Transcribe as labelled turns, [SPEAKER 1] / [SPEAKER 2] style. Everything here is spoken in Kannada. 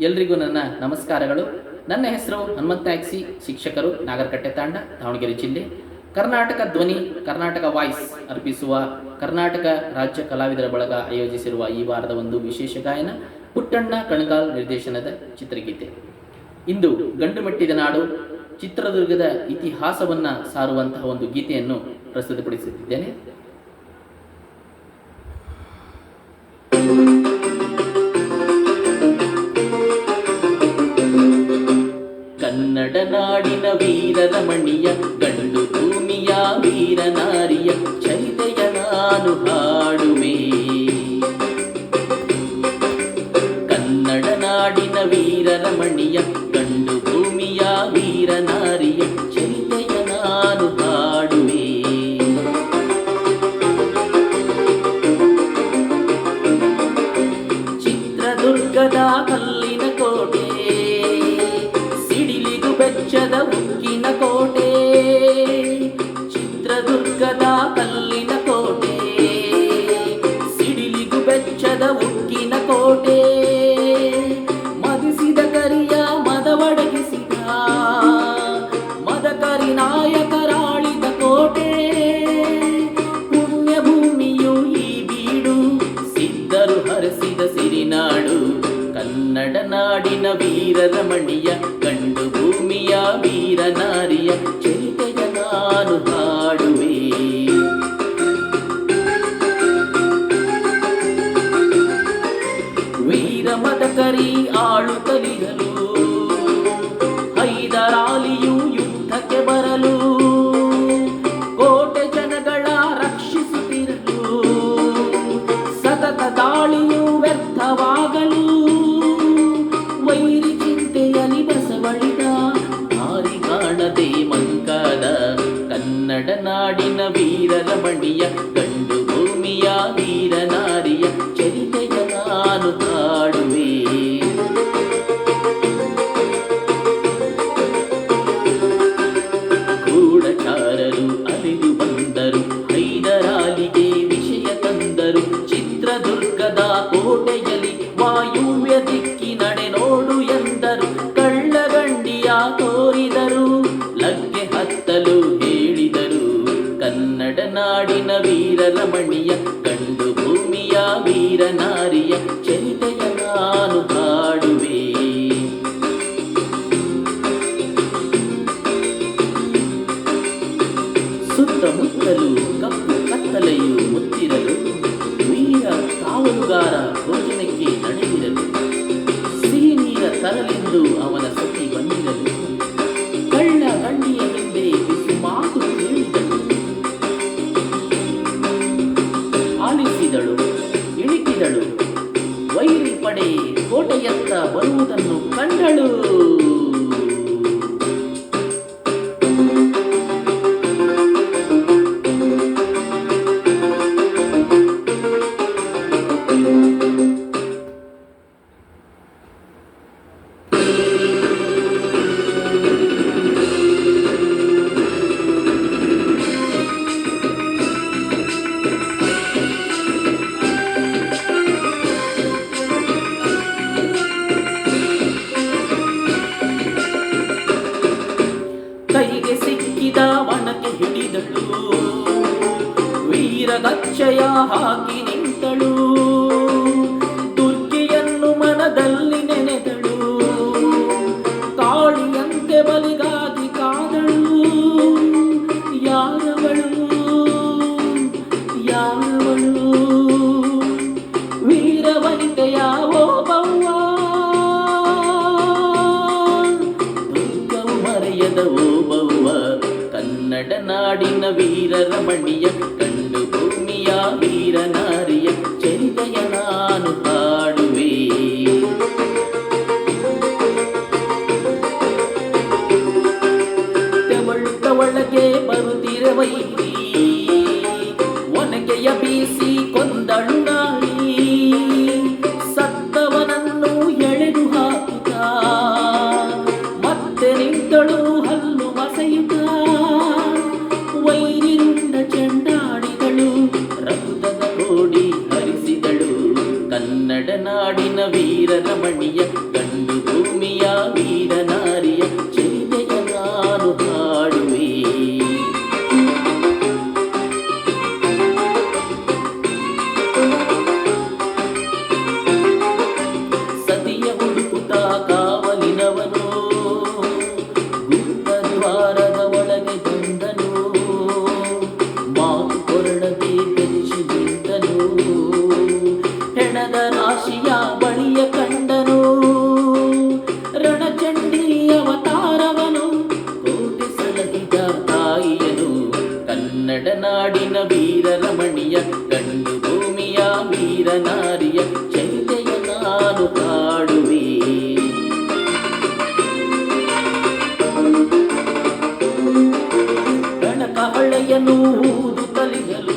[SPEAKER 1] ಎಲ್ರಿಗೂ ನನ್ನ ನಮಸ್ಕಾರಗಳು. ನನ್ನ ಹೆಸರು ಹನುಮಂತ ಶಿಕ್ಷಕರು, ನಾಗರಕಟ್ಟೆ ತಾಂಡ, ದಾವಣಗೆರೆ ಜಿಲ್ಲೆ. ಕರ್ನಾಟಕ ಧ್ವನಿ, ಕರ್ನಾಟಕ ವಾಯ್ಸ್ ಅರ್ಪಿಸುವ ಕರ್ನಾಟಕ ರಾಜ್ಯ ಕಲಾವಿದರ ಬಳಗ ಆಯೋಜಿಸಿರುವ ಈ ವಾರದ ಒಂದು ವಿಶೇಷ ಗಾಯನ ಪುಟ್ಟಣ್ಣ ಕಣಗಾಲ್ ನಿರ್ದೇಶನದ ಚಿತ್ರಗೀತೆ. ಇಂದು ಗಂಡು ಮೆಟ್ಟಿದ ನಾಡು, ಚಿತ್ರದುರ್ಗದ ಇತಿಹಾಸವನ್ನ ಸಾರುವಂತಹ ಒಂದು ಗೀತೆಯನ್ನು ಪ್ರಸ್ತುತಪಡಿಸುತ್ತಿದ್ದೇನೆ. ವೀರರ ಮಣಿಯ ಗಂಡು ಭೂಮಿಯ ವೀರನಾರಿಯ ಚರಿತೆಯ ನಾನು ಹಾಡುವೆ. ಕನ್ನಡ ನಾಡಿನ ವೀರರ ಸಿರಿನಾಡು ಕನ್ನಡ ನಾಡಿನ ವೀರರ ಮಣಿಯ ಗಂಡು ಭೂಮಿಯ ವೀರನಾರಿಯ ಚರಿತೆಯ ನಾನು ಹಾಡುವೆ ವೀರ ಮದಕರಿ ಆಳುತ್ತಲಿರಲು வழிய ಮಣಿಯ ಗಂಡು ಭೂಮಿಯ ವೀರನಾರಿಯ ಚರಿತೆಯ ನಾನು ಹಾಡುವೆ. ಸುತ್ತಮುತ್ತಲು ಕಪ್ಪು ಕತ್ತಲೆಯು ಮುತ್ತಿರಲು ವೀರ ಕಾವಲುಗಾರ ಭೋಜನಕ್ಕೆ ನಡೆದಿರಲು ಸಿಹಿ ನೀರ ತರಲೆಂದು ಅವನ ಆಲಿಸಿದಳು ಇಳಿಕಿದಳು. ವೈರಿ ಪಡೆ ಕೋಟೆಯತ್ತ ಬರುವುದನ್ನು ಕಂಡಳು. ವೀರಗಚ್ಚಯ ಹಾಕಿ ವೀರನಾರಿಯ ಚರಿತೆಯ ನಾನು ಪಾಡುವೆ ತವಳ ತವಳಗೆ ಬರುತ್ತಿರವೈರಿ ಗಂಡು ಭೂಮಿಯ ವೀರನಾರಿಯ ಚೈತೆಯ ನಾನು ಕಾಡುವೆ. ಗಣಕ ಹೊಳೆಯನ್ನು ಊದು ಕಲಿಯಲು